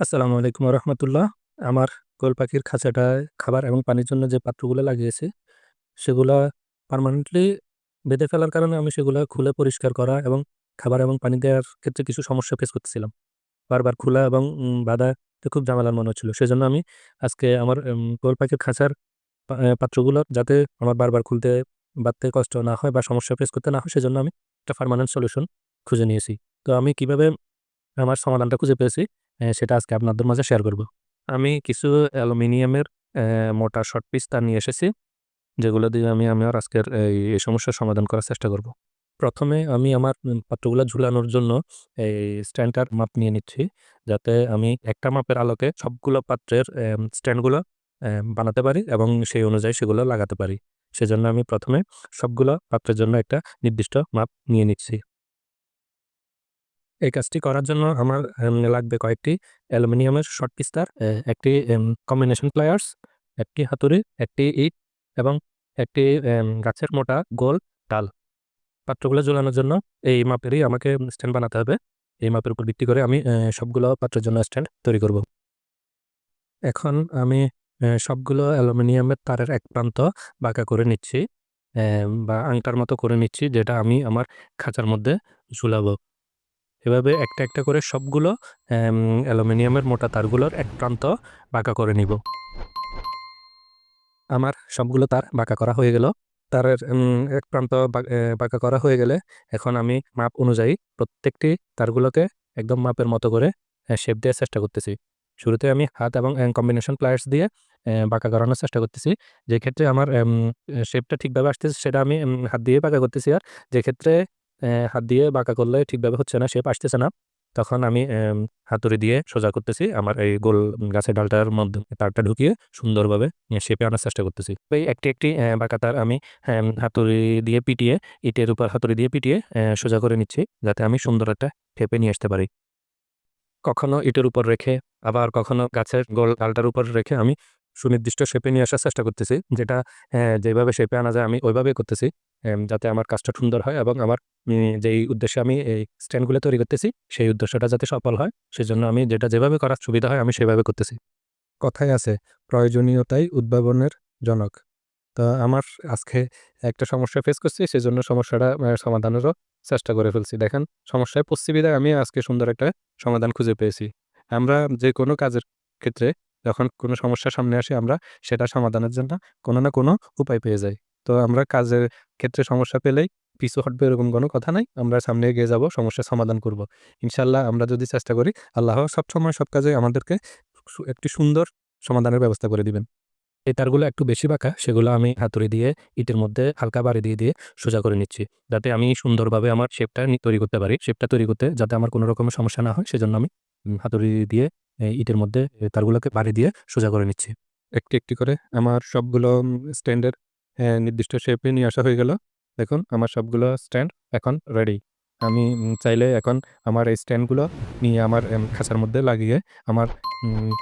আসসালামু আলাইকুম রহমতুল্লাহ আমার কোয়েল পাখির খাঁচাটায় খাবার এবং পানির জন্য যে পাত্রগুলো লাগিয়েছি সেগুলা পার্মানেন্টলি বেঁধে ফেলার কারণে আমি সেগুলো খুলে পরিষ্কার করা এবং খাবার এবং পানি দেওয়ার ক্ষেত্রে কিছু সমস্যা ফেস করতেছিলাম। বারবার খোলা এবং বাধা খুব ঝামেলার মনে হচ্ছিল। সেজন্য আমি আজকে আমার উম, পাখির খাঁচার পাত্রগুলো যাতে আমার বারবার খুলতে বাঁধতে কষ্ট না হয় বা সমস্যা ফেস করতে না হয় সেজন্য আমি একটা পারমানেন্ট সলিউশন খুঁজে নিয়েছি। তো আমি কীভাবে আমার সমাধানটা খুঁজে পেয়েছি? সেটা আজকে আপনাদের মাঝে শেয়ার করব। আমি কিছু অ্যালুমিনিয়ামের মোটা শর্ট পিস তার নিয়ে এসেছি, যেগুলো দিয়ে আমি আমার আজকের এই এই সমস্যার সমাধান করার চেষ্টা করব। প্রথমে আমি আমার পাত্রগুলো ঝুলানোর জন্য এই স্ট্যান্ডটার মাপ নিয়ে নিচ্ছি, যাতে আমি একটা মাপের আলোকে সবগুলো পাত্রের স্ট্যান্ডগুলো বানাতে পারি এবং সেই অনুযায়ী সেগুলো লাগাতে পারি। সেজন্য আমি প্রথমে সবগুলো পাত্রের জন্য একটা নির্দিষ্ট মাপ নিয়ে নিচ্ছি। এই কাজটি করার জন্য আমার লাগবে কয়েকটি অ্যালুমিনিয়ামের শর্ট পিস্তার একটি কম্বিনেশন প্লায়ার্স একটি হাতুড়ি, একটি ইট এবং একটি গাছের মোটা গোল ডাল। পাত্রগুলো ঝোলানোর জন্য এই মাপেরই আমাকে স্ট্যান্ড বানাতে হবে। এই মাপের উপর ভিত্তি করে আমি সবগুলো পাত্রের জন্য স্ট্যান্ড তৈরি করব। এখন আমি সবগুলো অ্যালুমিনিয়ামের তারের এক প্রান্ত বাঁকা করে নিচ্ছি বা আংটার মতো করে নিচ্ছি, যেটা আমি আমার খাঁচার মধ্যে ঝুলাবো। এভাবে একটা একটা করে সবগুলো অ্যালুমিনিয়ামের মোটা তারগুলোর এক প্রান্ত বাঁকা করে নিব। আমার সবগুলো তার বাঁকা করা হয়ে গেল। তারের এক প্রান্ত বাঁকা করা হয়ে গেলে এখন আমি মাপ অনুযায়ী প্রত্যেকটি তারগুলোকে একদম মাপের মতো করে শেপ দেওয়ার চেষ্টা করতেছি। শুরুতে আমি হাত এবং কম্বিনেশন প্লায়ার্স দিয়ে বাঁকা করানোর চেষ্টা করতেছি। যে ক্ষেত্রে আমার শেপটা ঠিকভাবে আসতেছে, সেটা আমি হাত দিয়ে বাঁকা করতেছি আর যে ক্ষেত্রে হাত দিয়ে বাঁকা করলে ঠিকভাবে হচ্ছে না শেপ আসতেছে না। তখন আমি হাতুড়ি দিয়ে সোজা করতেছি, আমার এই গোল গাছের ডালটার মধ্যে তারটা ঢুকিয়ে সুন্দরভাবে শেপে আনার চেষ্টা করতেছি। এই একটি একটি বাঁকা তার আমি হাতুড়ি দিয়ে পিটিয়ে, ইটের উপর হাতুড়ি দিয়ে পিটিয়ে সোজা করে নিচ্ছি, যাতে আমি সুন্দর একটা শেপে নিয়ে আসতে পারি। কখনো ইটের উপর রেখে, আবার কখনো গাছের গোল ডালটার উপর রেখে আমি সুনির্দিষ্ট শেপে নিয়ে আসার চেষ্টা করতেছি, যেটা যেভাবে শেপে আনা যায় আমি ওইভাবে করতেছি। যাতে আমার কাজটা সুন্দর হয় এবং আমার যেই উদ্দেশ্যে আমি এই স্ট্যান্ডগুলো তৈরি করতেছি, সেই উদ্দেশ্যটা যাতে সফল হয়, সেজন্য আমি যেটা যেভাবে করার সুবিধা হয় আমি সেভাবে করতেছি। কথাই আছে, প্রয়োজনীয়তাই উদ্ভাবনের জনক। তা আমার আজকে একটা সমস্যা ফেস করছি, সেজন্য সমস্যাটা সমাধানেরও চেষ্টা করে ফেলছি। দেখেন, সমস্যায় পড়ছি আমি আজকে সুন্দর একটা সমাধান খুঁজে পেয়েছি। আমরা যে কোনো কাজের ক্ষেত্রে যখন কোনো সমস্যার সামনে আসে, আমরা সেটা সমাধানের জন্য কোনো না কোনো উপায় পেয়ে যাই। তো আমরা কাজের ক্ষেত্রে সমস্যা পেলেই পিছু হটবে এরকম কোনো কথা নাই। আমরা সামনে এগিয়ে যাব সমস্যার সমাধান করব। ইনশাল্লাহ আমরা যদি চেষ্টা করি, আল্লাহ সবসময় সব কাজে আমাদেরকে একটি সুন্দর সমাধানের ব্যবস্থা করে দিবেন। এই তারগুলো একটু বেশি বাঁকা, সেগুলো আমি হাতুড়ি দিয়ে ইটের মধ্যে হালকা বাড়ি দিয়ে দিয়ে সোজা করে নিচ্ছি। যাতে আমি সুন্দরভাবে আমার শেপটা তৈরি করতে পারি। শেপটা তৈরি করতে যাতে আমার কোনো রকমের সমস্যা না হয়, সেজন্য আমি হাতুড়ি দিয়ে ইটের মধ্যে তারগুলোকে বাড়ি দিয়ে সোজা করে নিচ্ছি। একটি একটি করে আমার সবগুলো স্ট্যান্ডের নির্দিষ্ট শেপে নিয়ে আসা হয়ে গেল। দেখুন, আমার সবগুলো স্ট্যান্ড এখন রেডি আমি চাইলে এখন আমার এই স্ট্যান্ডগুলো নিয়ে আমার খাঁচার মধ্যে লাগিয়ে আমার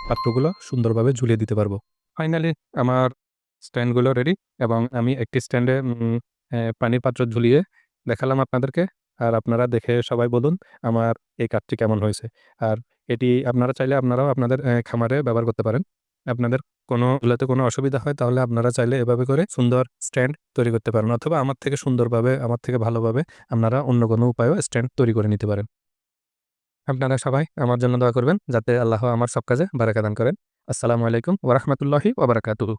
পাত্রগুলো সুন্দরভাবে ঝুলিয়ে দিতে পারব। ফাইনালি আমার স্ট্যান্ডগুলো রেডি এবং আমি একটি স্ট্যান্ডে পানির পাত্র ঝুলিয়ে দেখালাম আপনাদেরকে। আর আপনারা দেখে সবাই বলুন আমার এই কাজটি কেমন হয়েছে। আর এটি আপনারা চাইলে আপনারাও আপনাদের খামারে ব্যবহার করতে পারেন। আপনাদের কোনো গুলোতে কোনো অসুবিধা হয়, তাহলে আপনারা চাইলে এভাবে করে সুন্দর স্ট্যান্ড তৈরি করতে পারেন অথবা আমার থেকে সুন্দরভাবে, আমার থেকে ভালোভাবে আপনারা অন্য কোনো উপায়েও স্ট্যান্ড তৈরি করে নিতে পারেন। আপনারা সবাই আমার জন্য দোয়া করবেন, যাতে আল্লাহ আমার সব কাজে বারাকা দান করেন। আসসালামু আলাইকুম ওরহমতুল্লাহি ওবরাকাতুহু